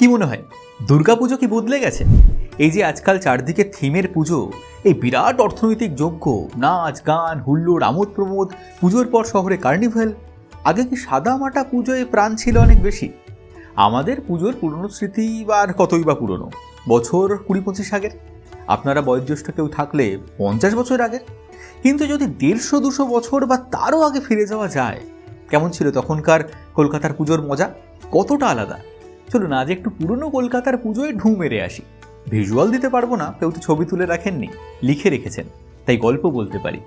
কি মনে হয়? দুর্গাপুজো কি বদলে গেছে? এই যে আজকাল চারদিকে থিমের পুজো, এই বিরাট অর্থনৈতিক যজ্ঞ, নাচ, গান, হুল্লোড়, আমোদ প্রমোদ, পুজোর পর শহরে কার্নিভেল, আগে কি সাদা মাটা পুজোয় প্রাণ ছিল অনেক বেশি? আমাদের পুজোর পুরনো স্মৃতি বা আর কতই বা পুরনো? বছর কুড়ি পঁচিশ আগের? আপনারা বয়োজ্যেষ্ঠ কেউ থাকলে পঞ্চাশ বছর আগের? কিন্তু যদি দেড়শো, দুশো বছর বা তারও আগে ফিরে যাওয়া যায়, কেমন ছিল তখনকার কলকাতার পুজোর মজা? কতটা আলাদা? চলুন আজ একটু পুরনো কলকাতার পুজোয় ঢু মেরে আসি। ভিজুয়াল দিতে পারব না, কেউ তো ছবি তুলে রাখেননি, লিখে রেখেছেন, তাই গল্প বলতে পারি।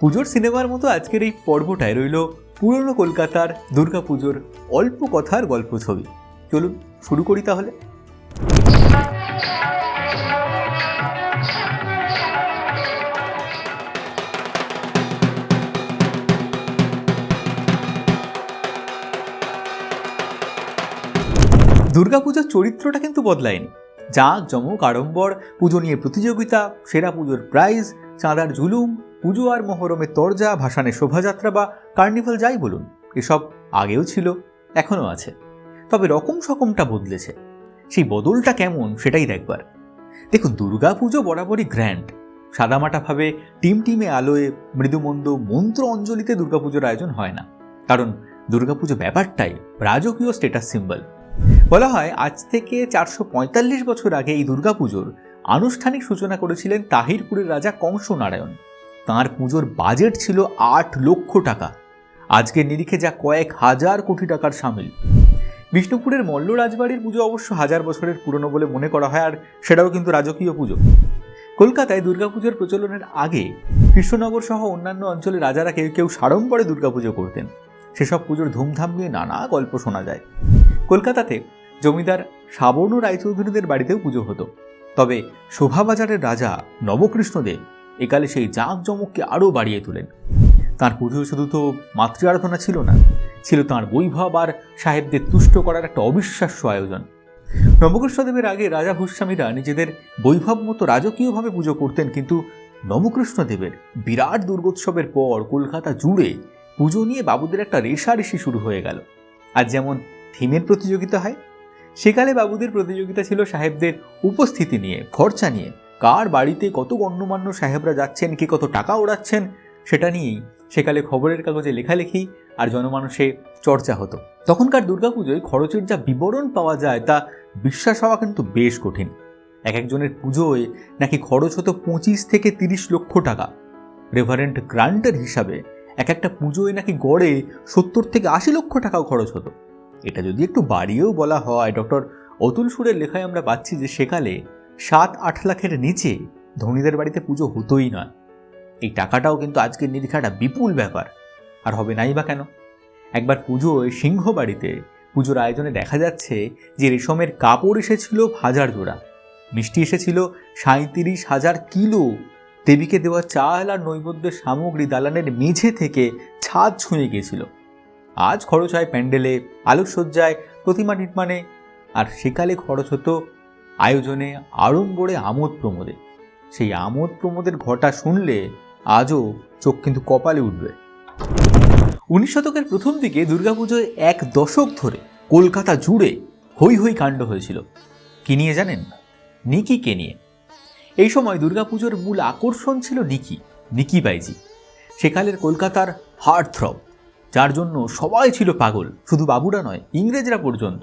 পুজোর সিনেমার মতো আজকের এই পর্বটায় রইল পুরনো কলকাতার দুর্গাপুজোর অল্প কথার গল্প ছবি। চলুন, শুরু করি তাহলে। দুর্গাপূজার চরিত্রটা কিন্তু বদলায়নি। জাঁক জমক আড়ম্বর, পুজো নিয়ে প্রতিযোগিতা, সেরা পুজোর প্রাইজ চাঁদার জুলুম, পুজো আর মহরমের তরজা ভাসানে শোভাযাত্রা বা কার্নিভাল যাই বলুন, এসব আগেও ছিল, এখনও আছে। তবে রকম সকমটা বদলেছে। সেই বদলটা কেমন সেটাই দেখবার। দেখুন, দুর্গাপুজো বরাবরই গ্র্যান্ড সাদামাটাভাবে টিম টিমে আলোয় মৃদুমন্দ মন্ত্র অঞ্জলিতে দুর্গাপুজোর আয়োজন হয় না। কারণ দুর্গাপুজো ব্যাপারটাই রাজকীয় স্টেটাস সিম্বল বলা হয়, আজ থেকে চারশো পঁয়তাল্লিশ বছর আগে এই দুর্গাপুজোর আনুষ্ঠানিক সূচনা করেছিলেন তাহিরপুরের রাজা কংস নারায়ণ তাঁর পুজোর বাজেট ছিল আট লক্ষ টাকা। আজকের নিরিখে যা কয়েক হাজার কোটি টাকার সামিল। বিষ্ণুপুরের মল্ল রাজবাড়ির পুজো অবশ্য হাজার বছরের পুরনো বলে মনে করা হয়, আর সেটাও কিন্তু রাজকীয় পুজো। কলকাতায় দুর্গাপুজোর প্রচলনের আগে কৃষ্ণনগর সহ অন্যান্য অঞ্চলে রাজারা কেউ কেউ সাড়ম্বরে দুর্গাপুজো করতেন। সেসব পুজোর ধুমধাম নিয়ে নানা গল্প শোনা যায়। কলকাতাতে জমিদার সাবর্ণ রায়চৌধুরীদের বাড়িতেও পুজো হতো। তবে শোভাবাজারের রাজা নবকৃষ্ণদেব একালে সেই জাঁকজমককে আরও বাড়িয়ে তোলেন। তার পুজো শুধু তো মাতৃ আরাধনা ছিল না, ছিল তাঁর বৈভব আর সাহেবদের তুষ্ট করার একটা অবিশ্বাস্য আয়োজন। নবকৃষ্ণদেবের আগে রাজা ভূস্বামীরা নিজেদের বৈভব মতো রাজকীয়ভাবে পুজো করতেন, কিন্তু নবকৃষ্ণদেবের বিরাট দুর্গোৎসবের পর কলকাতা জুড়ে পুজো নিয়ে বাবুদের একটা রেশারেশি শুরু হয়ে গেল। আর যেমন থিমের প্রতিযোগিতা হয়। সেকালে বাবুদের প্রতিযোগিতা ছিল সাহেবদের উপস্থিতি নিয়ে, খরচা নিয়ে। কার বাড়িতে কত গণ্যমান্য সাহেবরা যাচ্ছেন, কে কত টাকা ওড়াচ্ছেন, সেটা নিয়েই সেকালে খবরের কাগজে লেখালেখি আর জনমানুষে চর্চা হতো। তখনকার দুর্গাপুজোয় খরচের যা বিবরণ পাওয়া যায় তা বিশ্বাস হওয়া কিন্তু বেশ কঠিন। এক একজনের পুজোয় নাকি খরচ হতো পঁচিশ থেকে তিরিশ লক্ষ টাকা। রেভারেন্ট গ্রান্টের হিসাবে এক একটা পুজোয় নাকি গড়ে সত্তর থেকে আশি লক্ষ টাকাও খরচ হতো। এটা যদি একটু বাড়িয়েও বলা হয়, ডক্টর অতুল সুরের লেখায় আমরা পাচ্ছি যে সেকালে সাত আট লাখের নিচে ধনীদের বাড়িতে পুজো হতোই নয়। এই টাকাটাও কিন্তু আজকের নিরীক্ষাটা বিপুল ব্যাপার। আর হবে নাই বা কেন? একবার পুজোয় সিংহ বাড়িতে, পুজোর আয়োজনে দেখা যাচ্ছে যে রেশমের কাপড় এসেছিল হাজার জোড়া। মিষ্টি এসেছিল সাঁত্রিশ হাজার কিলো। দেবীকে দেওয়া চাল আর নৈবেদ্যের সামগ্রী দালানের মেঝে থেকে ছাদ ছুঁয়ে গিয়েছিল। আজ খরচ হয় প্যান্ডেলে, আলোকসজ্জায়, প্রতিমা নির্মাণে, আর সেকালে খরচ হতো আয়োজনে আড়ম্বরে আমোদ প্রমোদে। সেই আমোদ প্রমোদের ঘটা শুনলে আজও চোখ কিন্তু কপালে উঠবে। উনিশ শতকের প্রথম দিকে দুর্গাপুজোয় এক দশক ধরে কলকাতা জুড়ে হই হই কাণ্ড হয়েছিল। কি নিয়ে জানেন? নিকিকে নিয়ে। এই সময় দুর্গাপুজোর মূল আকর্ষণ ছিল নিকি নিকি বাইজি। সেকালের কলকাতার হার্ট থ্রব যার জন্য সবাই ছিল পাগল, শুধু বাবুরা নয়, ইংরেজরা পর্যন্ত।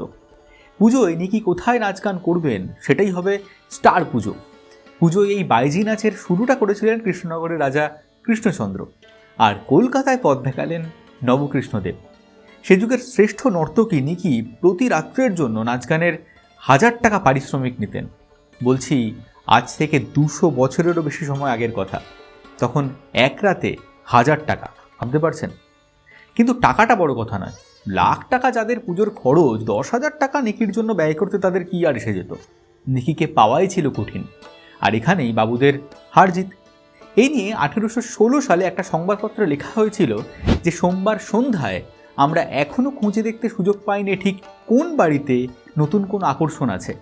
পুজোয় নিকি কোথায় নাচ গান করবেন সেটাই হবে স্টার পুজো। পুজোয় এই বাইজি নাচের শুরুটা করেছিলেন কৃষ্ণনগরের রাজা কৃষ্ণচন্দ্র আর কলকাতায় পথ দেখালেন নবকৃষ্ণদেব। সে যুগের শ্রেষ্ঠ নর্তকী নিকি প্রতি রাত্রের জন্য নাচ গানের হাজার টাকা পারিশ্রমিক নিতেন। বলছি, আজ থেকে দুশো বছরেরও বেশি সময় আগের কথা। তখন এক রাতে হাজার টাকা, ভাবতে পারছেন? কিন্তু টাকাটা বড় কথা নয়। লাখ টাকা যাদের পুজোর খরচ, দশ হাজার টাকা নিকির জন্য ব্যয় করতে তাদের কি আর এসে যেত? নিকিকে পাওয়াই ছিল কঠিন। আর এখানেই বাবুদের হার জিত। এই নিয়ে আঠেরোশো ষোলো সালে একটা সংবাদপত্রে লেখা হয়েছিল যে সোমবার সন্ধ্যায় আমরা এখনও খুঁজে দেখতে সুযোগ পাইনি ঠিক কোন বাড়িতে নতুন কোন আকর্ষণ আছে।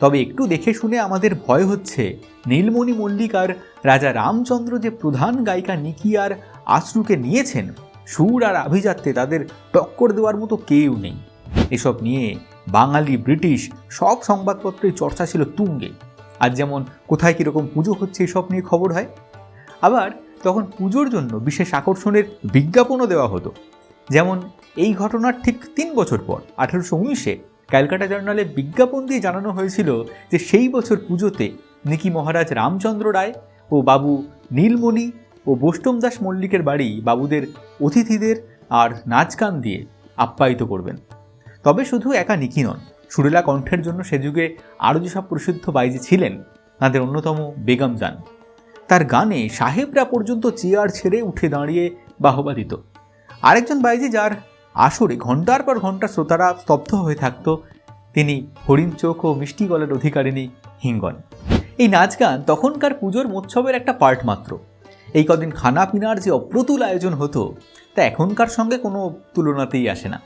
তবে একটু দেখে শুনে আমাদের ভয় হচ্ছে নীলমণি মল্লিক আর রাজা রামচন্দ্র যে প্রধান গায়িকা নিকি আর আশ্রুকে নিয়েছেন সুর আর আভিজাত্যে তাদের টক্কর দেওয়ার মতো কেউ নেই। এসব নিয়ে বাঙালি, ব্রিটিশ সব সংবাদপত্রেই চর্চা ছিল তুঙ্গে। আর যেমন কোথায় কীরকম পুজো হচ্ছে এসব নিয়ে খবর হয়। আবার তখন পুজোর জন্য বিশেষ আকর্ষণের বিজ্ঞাপনও দেওয়া হতো। যেমন এই ঘটনার ঠিক তিন বছর পর, আঠেরোশো উনিশে ক্যালকাটা জার্নালে বিজ্ঞাপন দিয়ে জানানো হয়েছিল যে সেই বছর পুজোতে নিকি মহারাজ রামচন্দ্র রায় ও বাবু নীলমণি ও বৈষ্ণব দাস মল্লিকের বাড়ি বাবুদের অতিথিদের আর নাচ গান দিয়ে আপ্যায়িত করবেন। তবে শুধু একা নিকি নন, সুরেলা কণ্ঠের জন্য সে যুগে আরও যেসব প্রসিদ্ধ বাইজি ছিলেন, তাদের অন্যতম বেগম যান। তার গানে সাহেবরা পর্যন্ত চেয়ার ছেড়ে উঠে দাঁড়িয়ে বাহবা দিত। আরেকজন বাইজি যার আসরে ঘণ্টার পর ঘণ্টা শ্রোতারা স্তব্ধ হয়ে থাকত, তিনি হরিণ চোখ ও মিষ্টি গলার অধিকারিণী হিঙ্গন। এই নাচ গান তখনকার পুজোর মৎসবের একটা পার্ট মাত্র। এই কদিন খানা পিনার যে অপ্রতুল আয়োজন হতো, তা এখনকার সঙ্গে কোনো তুলনাতেই আসে না।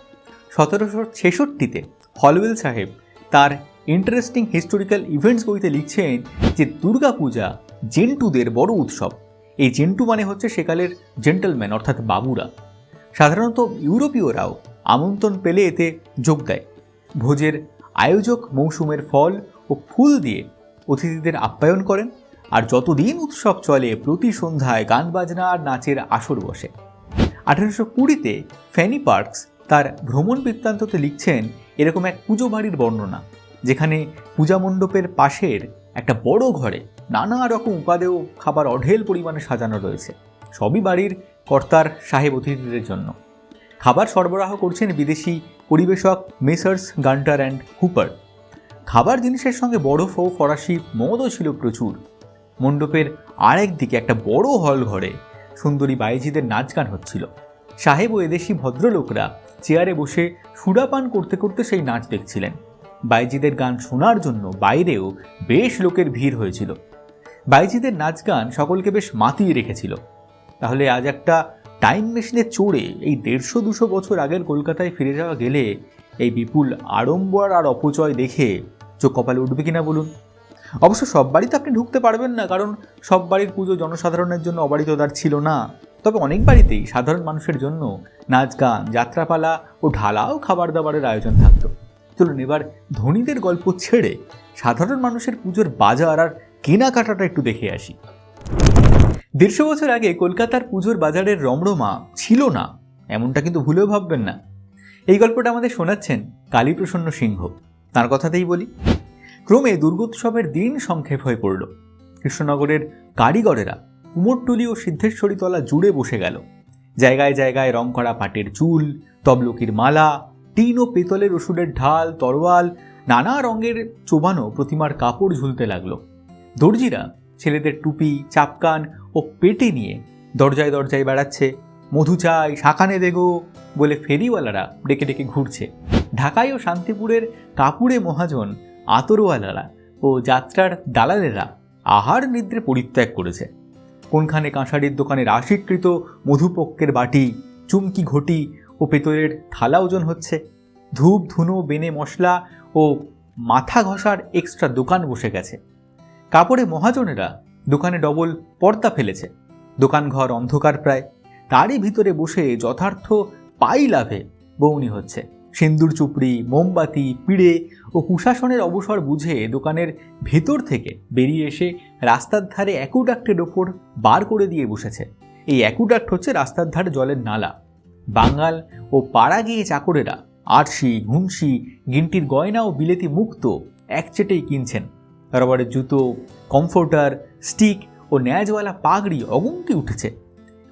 সতেরোশো ছেষট্টিতে হলওয়েল সাহেব তার ইন্টারেস্টিং হিস্টোরিক্যাল ইভেন্টস বইতে লিখছেন যে দুর্গাপূজা জেন্টুদের বড় উৎসব। এই জেন্টু মানে হচ্ছে সেকালের জেন্টলম্যান, অর্থাৎ বাবুরা। সাধারণত ইউরোপীয়রাও আমন্ত্রণ পেলে এতে যোগ দেয়। ভোজের আয়োজক মৌসুমের ফল ও ফুল দিয়ে অতিথিদের আপ্যায়ন করেন। আর যতদিন উৎসব চলে, প্রতি সন্ধ্যায় গান বাজনা আর নাচের আসর বসে। আঠেরোশো কুড়িতে ফ্যানি পার্কস তার ভ্রমণ বৃত্তান্ততে লিখছেন এরকম এক পুজো বাড়ির বর্ণনা, যেখানে পূজা মণ্ডপের পাশের একটা বড় ঘরে নানা রকম উপাদেয় খাবার অঢেল পরিমাণে সাজানো রয়েছে। সবই বাড়ির কর্তার সাহেব অতিথিদের জন্য। খাবার সরবরাহ করছেন বিদেশি পরিবেশক মেসার্স, গান্টার অ্যান্ড হুপার। খাবার জিনিসের সঙ্গে বরফ ও ফরাসি মদও ছিল প্রচুর। মণ্ডপের আরেক দিকে একটা বড় হল ঘরে সুন্দরী বাইজিদের নাচ গান হচ্ছিল। সাহেব ও এদেশি ভদ্রলোকরা চেয়ারে বসে সুরাপান করতে করতে সেই নাচ দেখছিলেন। বাইজিদের গান শোনার জন্য বাইরেও বেশ লোকের ভিড় হয়েছিল। বাইজিদের নাচ গান সকলকে বেশ মাতিয়ে রেখেছিল। তাহলে আজ একটা টাইম মেশিনে চড়ে এই দেড়শো দুশো বছর আগের কলকাতায় ফিরে যাওয়া গেলে এই বিপুল আড়ম্বর আর অপচয় দেখে চোখ কপালে উঠবে কিনা বলুন? অবশ্য সব বাড়িতে আপনি ঢুকতে পারবেন না, কারণ সব বাড়ির পুজো জনসাধারণের জন্য অবারিতদার ছিল না। তবে অনেক বাড়িতেই সাধারণ মানুষের জন্য নাচ গান, যাত্রাপালা ও ঢালাও খাবার দাবারের আয়োজন থাকতো। চলুন এবার ধনীদের গল্প ছেড়ে সাধারণ মানুষের পুজোর বাজার আর কেনাকাটাটা একটু দেখে আসি। দেড়শো বছর আগে কলকাতার পুজোর বাজারের রমরমা ছিল না, এমনটা কিন্তু ভুলেও ভাববেন না। এই গল্পটা আমাদের শোনাচ্ছেন কালীপ্রসন্ন সিংহ। তার কথাতেই বলি। ক্রমে দুর্গোৎসবের দিন সংক্ষেপ হয়ে পড়ল। কৃষ্ণনগরের কারিগরেরা কুমোরটুলি ও সিদ্ধেশ্বরীতলা জুড়ে বসে গেল। জায়গায় জায়গায় রং করা পাটের চুল, তবলকির মালা, টিন ও পেতলের ওষুধের ঢাল, তরোয়াল, নানা রঙের চোবানো প্রতিমার কাপড় ঝুলতে লাগল। দর্জিরা ছেলেদের টুপি, চাপকান ও পেটে নিয়ে দরজায় দরজায় বেড়াচ্ছে, মধু চাই শাকানে দেগো বলে ফেরিওয়ালারা ডেকে ডেকে ঘুরছে। ঢাকায় ও শান্তিপুরের কাপুরে মহাজন আতরওয়ালারা ও যাত্রার দালালেরা আহার নিদ্রে পরিত্যাগ করেছে। কোনখানে কাঁসারির দোকানের আশিকৃত মধুপক্ষের বাটি, চুমকি ঘটি ও পেতলের থালা ওজন হচ্ছে। ধূপ, ধুনো, বেনে মশলা ও মাথা ঘষার এক্সট্রা দোকান বসে গেছে। কাপড়ে মহাজনেরা দোকানে ডবল পর্দা ফেলেছে। দোকানঘর অন্ধকার প্রায়। তারই ভিতরে বসে যথার্থ পাই লাভে বৌনি হচ্ছে। সিন্দুর চুপড়ি, মোমবাতি, পিড়ে ও কুশাসনের অবসর বুঝে দোকানের ভেতর থেকে বেরিয়ে এসে রাস্তার ধারে অ্যাকুডাক্টের ওপর বার করে দিয়ে বসেছে। এই অ্যাকুডাক্ট হচ্ছে রাস্তার ধারে জলের নালা। বাঙাল ও পাড়া গিয়ে চাকরেরা আরশি ঘুমসি গিন্টির গয়না ও বিলেতি মুক্ত একচেটেই কিনছেন। রবারের জুতো, কমফোর্টার, স্টিক ও ন্যাজওয়ালা পাগড়ি অগুন্তি উঠেছে।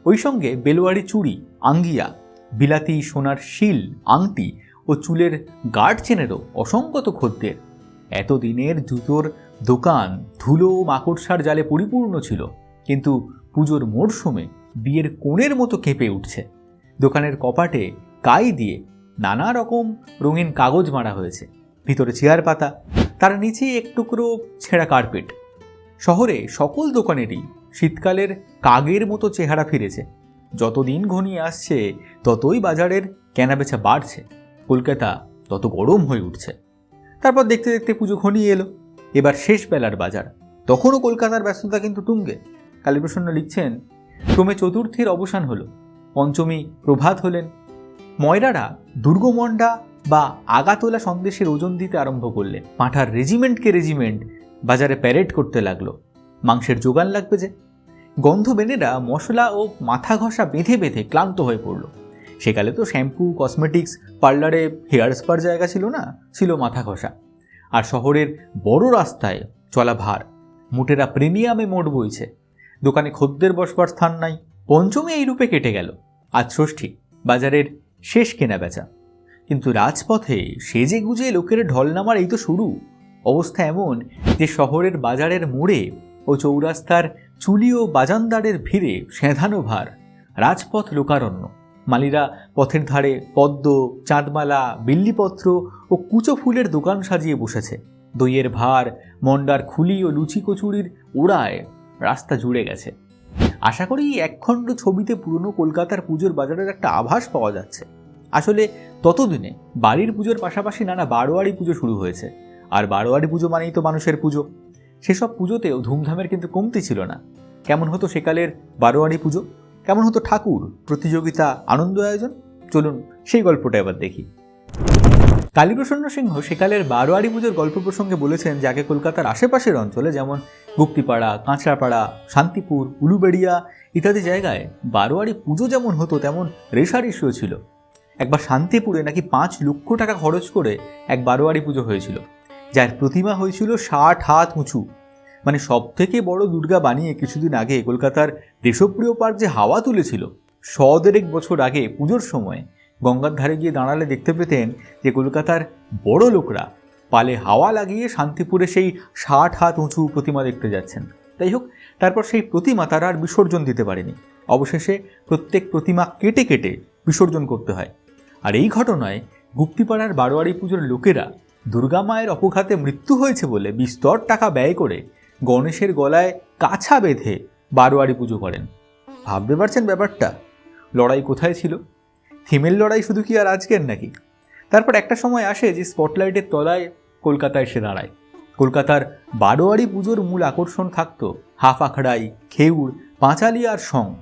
ওই সঙ্গে বেলোয়ারি চুড়ি, আঙ্গিয়া, বিলাতি সোনার শিল, আংটি ও চুলের গার্ড চেনেরও অসংগত খদ্দের। এতদিনের জুতোর দোকান ধুলো ও মাকড়সার জালে পরিপূর্ণ ছিল, কিন্তু পুজোর মরশুমে বিয়ের কোণের মতো কেঁপে উঠছে। দোকানের কপাটে কাই দিয়ে নানা রকম রঙিন কাগজ মারা হয়েছে, ভিতরে চেয়ার পাতা, তার নিচে এক টুকরো ছেঁড়া কার্পেট। শহরে সকল দোকানেরই শীতকালের কাগের মতো চেহারা ফিরেছে। যত দিন ঘনিয়ে আসছে, ততই বাজারের কেনাবেচা বাড়ছে। কলকাতা তত গরম হয়ে উঠছে। তারপর দেখতে দেখতে পুজো ঘনিয়ে এলো। এবার শেষ বেলার বাজার। তখনও কলকাতার ব্যস্ততা কিন্তু তুঙ্গে। কালীপ্রসন্ন লিখছেন, ক্রমে চতুর্থীর অবসান হলো। পঞ্চমী প্রভাত হলেন। ময়রারা দুর্গমণ্ডা বা আগাতোলা সন্দেশের ওজন দিতে আরম্ভ করলে পাঁঠার রেজিমেন্টকে রেজিমেন্ট বাজারে প্যারেড করতে লাগল। মাংসের যোগান লাগবে যে। গন্ধ গন্ধবেনেরা মশলা ও মাথা ঘষা বেঁধে বেঁধে ক্লান্ত হয়ে পড়ল। সেকালে তো শ্যাম্পু, কসমেটিক্স, পার্লারে হেয়ার স্পার জায়গা ছিল না, ছিল মাথা ঘষা। আর শহরের বড় রাস্তায় চলা ভার, মুটেরা প্রিমিয়ামে মোট বইছে। দোকানে খদ্দের বসবার স্থান নাই, পঞ্চমী এই রূপে কেটে গেল। আজ ষষ্ঠী, বাজারের শেষ কেনা বেচা কিন্তু রাজপথে সেজে গুজে লোকের ঢল নামার এই তো শুরু। অবস্থা এমন যে শহরের বাজারের মোড়ে ও চৌরাস্তার চুলি ও বাজানদারের ভিড়ে সেঁধানো ভার, রাজপথ লোকারণ্য। মালিরা পথের ধারে পদ্ম, চাঁদমালা, বিল্লিপত্র ও কুচো ফুলের দোকান সাজিয়ে বসেছে। দইয়ের ভার, মন্ডার খুলি ও লুচি কচুরির ওড়ায় রাস্তা জুড়ে গেছে। আশা করি একখণ্ড ছবিতে পুরনো কলকাতার পুজোর বাজারের একটা আভাস পাওয়া যাচ্ছে। আসলে ততদিনে বাড়ির পুজোর পাশাপাশি নানা বারোয়ারি পুজো শুরু হয়েছে। আর বারোয়ারি পুজো মানেই তো মানুষের পুজো। সেসব পুজোতেও ধুমধামের কিন্তু কমতি ছিল না। কেমন হতো সেকালের বারোয়ারি পুজো? কেমন হতো ঠাকুর? প্রতিযোগিতা, আনন্দ আয়োজন? চলুন সেই গল্পটা এবার দেখি। কালীপ্রসন্ন সিংহ সেকালের বারোয়ারি পুজোর গল্প প্রসঙ্গে বলেছেন যাকে কলকাতার আশেপাশের অঞ্চলে যেমন গুপ্তিপাড়া কাঁচরাপাড়া, শান্তিপুর, উলুবেড়িয়া ইত্যাদি জায়গায় বারোয়ারি পুজো যেমন হতো, তেমন রেশারেশিও ছিল। একবার শান্তিপুরে নাকি পাঁচ লক্ষ টাকা খরচ করে এক বারোয়ারি পুজো হয়েছিল। যার প্রতিমা হয়েছিল ষাট হাত উঁচু। মানে সব থেকে বড় দুর্গা বানিয়ে কিছুদিন আগে কলকাতার দেশপ্রিয় পার্ক যে হাওয়া তুলেছিল শ দেড়েক বছর আগে পুজোর সময় গঙ্গার ধারে গিয়ে দাঁড়ালে দেখতে পেতেন যে কলকাতার বড় লোকরা পালে হাওয়া লাগিয়ে শান্তিপুরে সেই ষাট হাত উঁচু প্রতিমা দেখতে যাচ্ছেন। তাই হোক, তারপর সেই প্রতিমা তারা আর বিসর্জন দিতে পারেনি। অবশেষে প্রত্যেক প্রতিমা কেটে কেটে বিসর্জন করতে হয়। আর এই ঘটনায় গুপ্তিপাড়ার বারোয়ারি পুজোর লোকেরা দুর্গা মায়ের অপঘাতে মৃত্যু হয়েছে বলে বিস্তর টাকা ব্যয় করে গণেশের গলায় কাছা বেঁধে বারোয়ারি পুজো করেন। ভাবতে পারছেন ব্যাপারটা? লড়াই কোথায় ছিল? থিমের লড়াই শুধু কি আর আজকের নাকি? তারপর একটা সময় আসে যে স্পটলাইটের তলায় কলকাতা এসে দাঁড়ায়। কলকাতার বারোয়ারি পুজোর মূল আকর্ষণ থাকত হাফ আখড়াই খেউর পাঁচালি আর সং।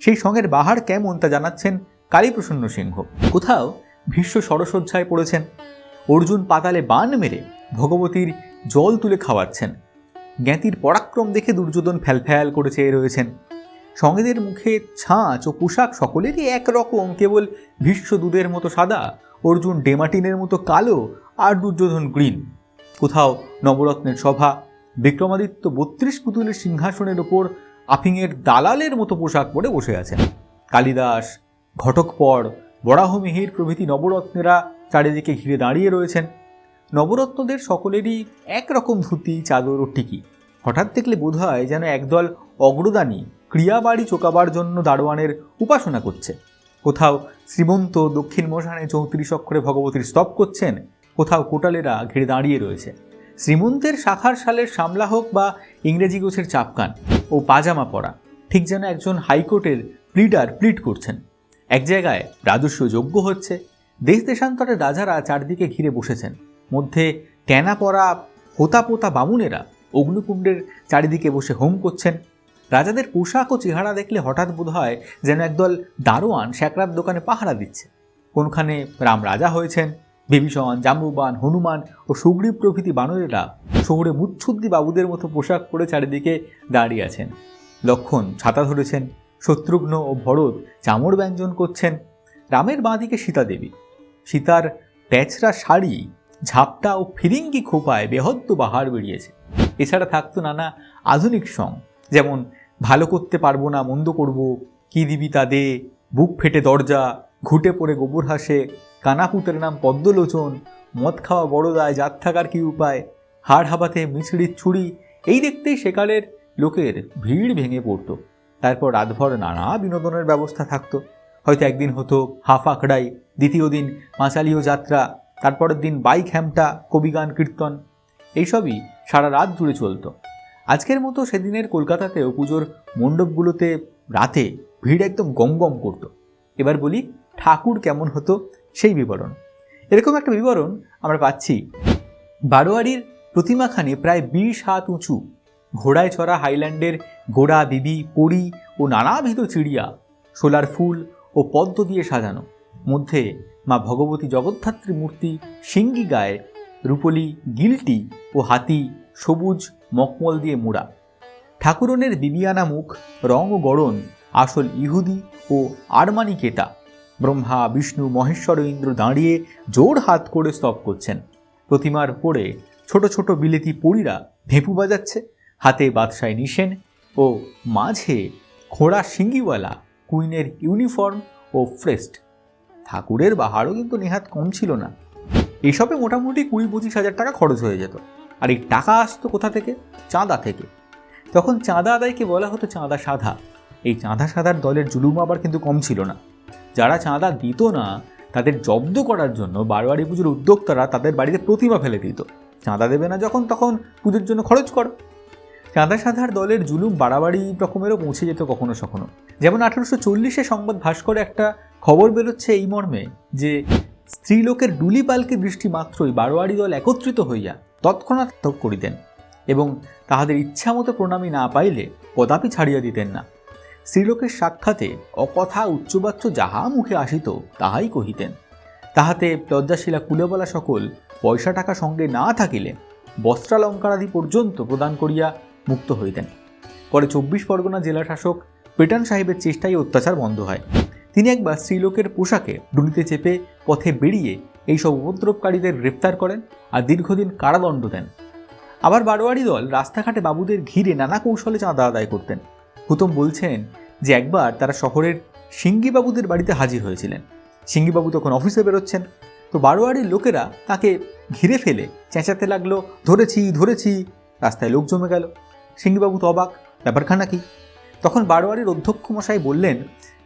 সেই সঙ্গের বাহার কেমন তা জানাচ্ছেন কালীপ্রসন্ন সিংহ। কোথাও ভীষ্ম সরসজ্জায় পড়েছেন। অর্জুন পাতালে বান মেরে ভগবতীর জল তুলে খাওয়াচ্ছেন। জ্ঞাতির পরাক্রম দেখে দুর্যোধন ফ্যালফ্যাল করে চেয়ে রয়েছেন। সঙ্গেদের মুখে ছাঁচ ও পোশাক সকলেরই একরকম, কেবল ভীষ্ম দুধের মতো সাদা, অর্জুন ডেমাটিনের মতো কালো আর দুর্যোধন গ্রিন। কোথাও নবরত্নের সভা, বিক্রমাদিত্য বত্রিশ পুতুলের সিংহাসনের ওপর আফিংয়ের দালালের মতো পোশাক পরে বসে আছেন। কালিদাস, ঘটকপর, বরাহমিহির প্রভৃতি নবরত্নেরা চারিদিকে ঘিরে দাঁড়িয়ে রয়েছেন। নবরত্নদের সকলেরই একরকম ধুতি, চাদর ও টিকি। হঠাৎ দেখলে বোধ হয় যেন একদল অগ্রদানী ক্রিয়াবাড়ি চোকাবার জন্য দারোয়ানের উপাসনা করছে। কোথাও শ্রীমন্ত দক্ষিণ মশানে চৌত্রিশ অক্ষরে ভগবতীর স্তব করছেন, কোথাও কোটালেরা ঘিরে দাঁড়িয়ে রয়েছে। শ্রীমন্তের শাখার সালের সামলা হোক বা ইংরেজি গোছের চাপকান ও পাজামা পরা, ঠিক যেন একজন হাইকোর্টের প্লিডার প্লিড করছেন। এক জায়গায় রাজস্ব যোগ্য হচ্ছে, দেশ দেশান্তরের রাজারা চারদিকে ঘিরে বসেছেন। মধ্যে ট্যানা পরা হোতা পোতা বামুনেরা অগ্নিকুণ্ডের চারিদিকে বসে হোম করছেন। রাজাদের পোশাক ও চেহারা দেখলে হঠাৎ বোধ হয় যেন একদল দারোয়ান শ্যাকরার দোকানে পাহারা দিচ্ছে। কোনখানে রাম রাজা হয়েছেন, বিভীষণ, জাম্বুবান, হনুমান ও সুগ্রীব প্রভৃতি বানরেরা শহরে মুচ্ছুদ্দি বাবুদের মতো পোশাক পরে চারিদিকে দাঁড়িয়ে আছেন। লক্ষণ ছাতা ধরেছেন, শত্রুঘ্ন ও ভরত চামড় ব্যঞ্জন করছেন। রামের বাঁদিকে সীতা দেবী সীতার প্যাচরা শাড়ি ঝাপটা ও ফিরিঙ্গি খোপায় বেহদ্দ বাহার বেরিয়েছে। এছাড়া থাকতো নানা আধুনিক সং, যেমন, ভালো করতে পারব না, মন্দ করব, কি দিবি তা দে, বুক ফেটে দরজা, ঘুটে পড়ে গোবর হাসে কানাপুতের নাম পদ্মলোচন, মদ খাওয়া বড় দায়, জাত থাকার কি উপায়, হাড় হাবাতে মিছড়ির ছুরি এই দেখতেই সেকালের লোকের ভিড় ভেঙে পড়তো। তারপর রাতভর নানা বিনোদনের ব্যবস্থা থাকতো। হয়তো একদিন হতো হাফ আখড়াই, দ্বিতীয় দিন পাঁচালীয় যাত্রা তারপরের দিন বাইক, হ্যামটা কবিগান কীর্তন, এইসবই সারা রাত জুড়ে চলতো। আজকের মতো সেদিনের কলকাতাতেও পুজোর মণ্ডপগুলোতে রাতে ভিড় একদম গম গম করতো। এবার বলি ঠাকুর কেমন হতো সেই বিবরণ। এরকম একটা বিবরণ আমরা পাচ্ছি। বারোয়ারির প্রতিমাখানে প্রায় বিশ হাত উঁচু, ঘোড়ায় চড়া হাইল্যান্ডের গোড়া বিবি, পরি ও নানাবিধ চিড়িয়া, সোলার ফুল ও পদ্ম দিয়ে সাজানো। মধ্যে মা ভগবতী জগদ্ধাত্রী মূর্তি সিঙ্গি গায়ে রূপলি গিলটি ও হাতি সবুজ মকমল দিয়ে মোড়া। ঠাকুরনের বিবিয়ানা মুখ, রং ও গড়ন আসল ইহুদি ও আরমানি কেতা ব্রহ্মা, বিষ্ণু, মহেশ্বর ইন্দ্র দাঁড়িয়ে জোর হাত করে স্তব করছেন। প্রতিমার পরে ছোট ছোট বিলেতি পরীরা ভেঁপু বাজাচ্ছে, হাতে বাদশায় নিশেন ও মাঝে খোড়া সিঙ্গিওয়ালা কুইনের ইউনিফর্ম ও ফ্রেস্ট। ঠাকুরের বাহারও কিন্তু নেহাত কম ছিল না। এসবে মোটামুটি কুড়ি পঁচিশ হাজার টাকা খরচ হয়ে যেত। আর এই টাকা আসতো কোথা থেকে? চাঁদা থেকে। তখন চাঁদা আদায়কে বলা হতো চাঁদা সাধা। এই চাঁদা সাধার দলের জুলুম আবার কিন্তু কম ছিল না। যারা চাঁদা দিত না, তাদের জব্দ করার জন্য বারোয়ারি পুজোর উদ্যোক্তারা তাদের বাড়িতে প্রতিমা ফেলে দিত। চাঁদা দেবে না যখন, তখন পুজোর জন্য খরচ করো। চাঁদা সাধার দলের জুলুম বাড়াবাড়ি রকমেরও পৌঁছে যেত কখনো সখনো। যেমন আঠারোশো চল্লিশে সংবাদ ভাস্কর একটা খবর বেরোচ্ছে এই মর্মে যে স্ত্রীলোকের ডুলি পালকে দৃষ্টি মাত্রই বারোয়ারি দল একত্রিত হইয়া তৎক্ষণাৎ ত্যাগ করিতেন এবং তাহাদের ইচ্ছামতো প্রণামী না পাইলে কদাপি ছাড়িয়া দিতেন না। স্ত্রীলোকের সাক্ষাতে অকথা উচ্চবাচ্য যাহা মুখে আসিত, তাহাই কহিতেন, তাহাতে লজ্জাশীলা কুলেবলা সকল পয়সা টাকা সঙ্গে না থাকিলে বস্ত্রালঙ্কারাদি পর্যন্ত প্রদান করিয়া মুক্ত হইতেন। পরে চব্বিশ পরগনা জেলা শাসক পেটান সাহেবের চেষ্টায় অত্যাচার বন্ধ হয়। তিনি একবার স্ত্রীলোকের পোশাকে ডুলিতে চেপে পথে বেরিয়ে এইসব উপদ্রবকারীদের গ্রেপ্তার করেন আর দীর্ঘদিন কারাদণ্ড দেন। আবার বারোয়ারি দল রাস্তাঘাটে বাবুদের ঘিরে নানা কৌশলে চাঁদা আদায় করতেন। হুতম বলছেন যে একবার তারা শহরের সিঙ্গিবাবুদের বাড়িতে হাজির হয়েছিলেন। সিঙ্গিবাবু তখন অফিসে বেরোচ্ছেন। তো বারোয়ারির লোকেরা তাকে ঘিরে ফেলে চেঁচাতে লাগল, ধরেছি ধরেছি। রাস্তায় লোক জমে গেল। সিঙ্গিবাবু তো অবাক, ব্যাপারখানা কি? তখন বারোয়ারির অধ্যক্ষ মশাই বললেন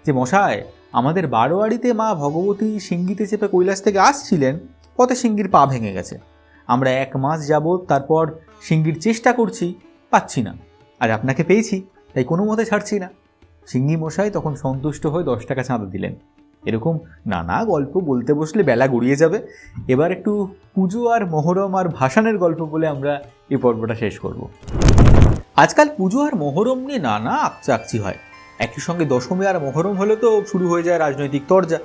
যে মশায়, আমাদের বারোয়ারিতে মা ভগবতী সিঙ্গিতে চেপে কৈলাস থেকে আসছিলেন, পথে সিঙ্গির পা ভেঙে গেছে। আমরা এক মাস যাবৎ তারপর সিঙ্গির চেষ্টা করছি, পাচ্ছি না। আর আপনাকে পেয়েছি, তাই কোনো মতে ছাড়ছি না। সিঙ্গি মশাই তখন সন্তুষ্ট হয়ে দশ টাকা চাঁদা দিলেন। এরকম নানা গল্প বলতে বসলে বেলা গড়িয়ে যাবে। এবার একটু পুজো আর মহরম আর ভাসানের গল্প বলে আমরা এই পর্বটা শেষ করব। আজকাল পুজো আর মহরম নিয়ে নানা আকচাকচি হয়। একই সঙ্গে দশমী আর মহরম হলে তো শুরু হয়ে যায় রাজনৈতিক তরজা।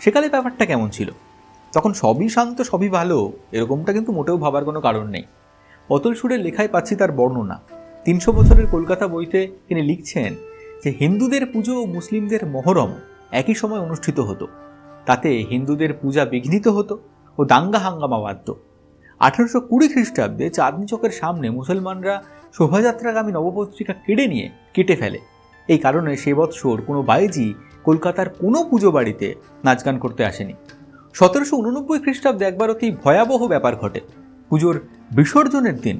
সেকালে ব্যাপারটা কেমন ছিল? তখন সবই শান্ত, সবই ভালো, এরকমটা কিন্তু মোটেও ভাবার কোনো কারণ নেই। অতল সুরের লেখায় পাচ্ছি তার বর্ণনা। তিনশো বছরের কলকাতা বইতে তিনি লিখছেন যে, হিন্দুদের পুজো ও মুসলিমদের মহরম একই সময় অনুষ্ঠিত হতো। তাতে হিন্দুদের পূজা বিঘ্নিত হতো ও দাঙ্গা হাঙ্গামা বাধ্য আঠারোশো কুড়ি খ্রিস্টাব্দে চাঁদনি চকের সামনে মুসলমানরা শোভাযাত্রাগামী নবপত্রিকা কেড়ে নিয়ে কেটে ফেলে। এই কারণে সে বৎসর কোনো বাইজি কলকাতার কোনো পুজো বাড়িতে নাচ গান করতে আসেনি। সতেরোশো উননব্বই খ্রিস্টাব্দে একবার অতি ভয়াবহ ব্যাপার ঘটে। পুজোর বিসর্জনের দিন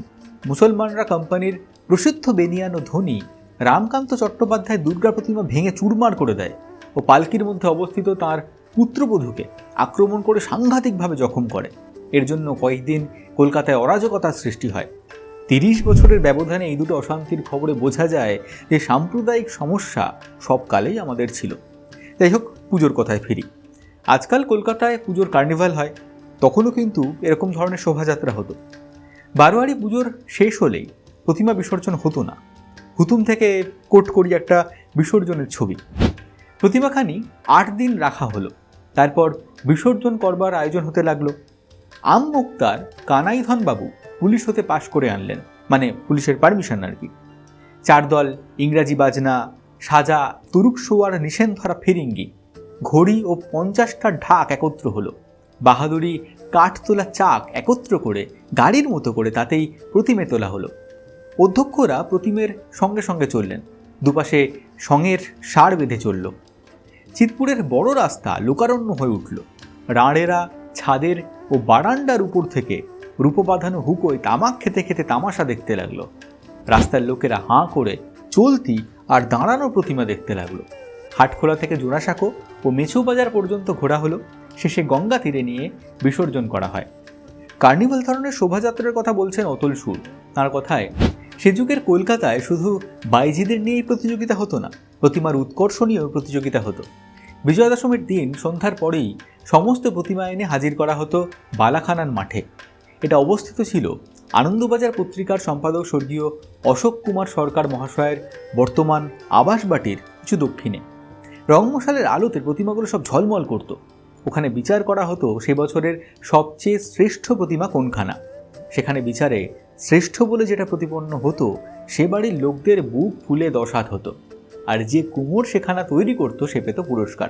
মুসলমানরা কোম্পানির প্রসিদ্ধ বেনিয়ান ও ধনী রামকান্ত চট্টোপাধ্যায় দুর্গা প্রতিমা ভেঙে চুরমার করে দেয় ও পালকির মধ্যে অবস্থিত তার পুত্রবধূকে আক্রমণ করে সাংঘাতিকভাবে জখম করে। এর জন্য কয়েকদিন কলকাতায় অরাজকতার সৃষ্টি হয়। তিরিশ বছরের ব্যবধানে এই দুটো অশান্তির খবরে বোঝা যায় যে সাম্প্রদায়িক সমস্যা সবকালেই আমাদের ছিল। যাই হোক, পুজোর কথায় ফিরি। আজকাল কলকাতায় পুজোর কার্নিভাল হয়, তখনও কিন্তু এরকম ধরনের শোভাযাত্রা হতো। বারোয়ারি পুজোর শেষ হলেই প্রতিমা বিসর্জন হতো না। হুতুম থেকে কোট করি একটা বিসর্জনের ছবি। প্রতিমাখানি আট দিন রাখা হলো। তারপর বিসর্জন করবার আয়োজন হতে লাগল। আম মুক্তার কানাইধন বাবু পুলিশ হতে পাশ করে আনলেন মানে পুলিশের পারমিশন আর কি। চার দল, ইংরাজি বাজনা, সাজা, তুরুক শোয়ার নিশেন ধরা ফিরিঙ্গি, ঘড়ি ও পঞ্চাশটা ঢাক একত্র হলো। বাহাদুরি কাঠ তোলা চাক একত্র করে, গাড়ির মতো করে তাতেই প্রতিমে তোলা হলো। অধ্যক্ষরা প্রতিমের সঙ্গে সঙ্গে চললেন, দুপাশে সঙের সার বেঁধে চলল। চিতপুরের বড় রাস্তা লোকারণ্য হয়ে উঠল। রাঁড়েরা ছাদের ও বারান্ডার উপর থেকে রূপবাঁধানো হুকোয় তামাক খেতে খেতে তামাশা দেখতে লাগল। রাস্তার লোকেরা হাঁ করে চলতি আর দাঁড়ানো প্রতিমা দেখতে লাগল। হাটখোলা থেকে জোড়াসাঁকো ও মেছু বাজার পর্যন্ত ঘোরা হলো। শেষে গঙ্গা তীরে নিয়ে বিসর্জন করা হয়। কার্নিভাল ধরনের শোভাযাত্রার কথা বলছেন অতুল সুর। তার কথায়, সে যুগের কলকাতায় শুধু বাইজিদের নিয়েই প্রতিযোগিতা হতো না, প্রতিমার উৎকর্ষ নিয়েও প্রতিযোগিতা হতো। বিজয়া দশমীর দিন সন্ধ্যার পরেই সমস্ত প্রতিমা এনে হাজির করা হতো বালাখানান মাঠে। এটা অবস্থিত ছিল আনন্দবাজার পত্রিকার সম্পাদক স্বর্গীয় অশোক কুমার সরকার মহাশয়ের বর্তমান আবাসবাটির কিছু দক্ষিণে। রংমশালের আলোতে প্রতিমাগুলো সব ঝলমল করত। ওখানে বিচার করা হতো সে বছরের সবচেয়ে শ্রেষ্ঠ প্রতিমা কোনখানা। সেখানে বিচারে শ্রেষ্ঠ বলে যেটা প্রতিপন্ন হতো, সে বাড়ির লোকদের বুক ফুলে দশ হাত হতো। আর যে কুমোর সেখানা তৈরি করতো সে পেত পুরস্কার।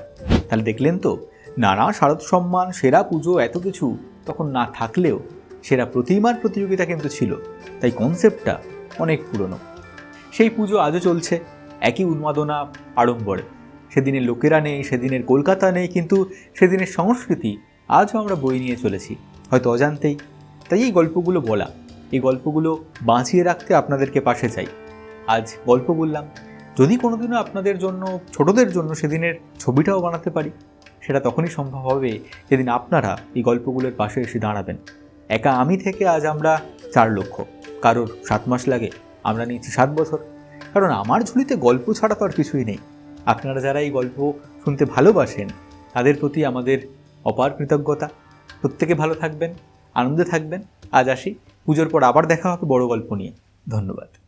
তাহলে দেখলেন তো, নানা শারদ সম্মান, সেরা পুজো, এত কিছু তখন না থাকলেও সেরা প্রতিমার প্রতিযোগিতা কিন্তু ছিল। তাই কনসেপ্টটা অনেক পুরনো। সেই পুজো আজও চলছে, একই উন্মাদনা আড়ম্বরে। সেদিনের লোকেরা নেই, সেদিনের কলকাতা নেই, কিন্তু সেদিনের সংস্কৃতি আজও আমরা বই নিয়ে চলেছি, হয়তো অজান্তেই। তাই এই গল্পগুলো বলা, এই গল্পগুলো বাঁচিয়ে রাখতে আপনাদেরকে পাশে চাই। আজ গল্প বললাম যদি কোনোদিনও আপনাদের জন্য, ছোটদের জন্য সেদিনের ছবিটাও বানাতে পারি, সেটা তখনই সম্ভব হবে যেদিন আপনারা এই গল্পগুলোর পাশে এসে দাঁড়াবেন। একা আমি থেকে আজ আমরা চার লক্ষ। কারোর সাত মাস লাগে, আমরা নিচ্ছি সাত বছর। কারণ আমার ঝুলিতে গল্প ছাড়া তো আর কিছুই নেই। আপনারা যারা এই গল্প শুনতে ভালোবাসেন, তাদের প্রতি আমাদের অপার কৃতজ্ঞতা। প্রত্যেকে ভালো থাকবেন, আনন্দে থাকবেন। আজ আসি, পুজোর পর আবার দেখা হবে বড় গল্প নিয়ে। ধন্যবাদ।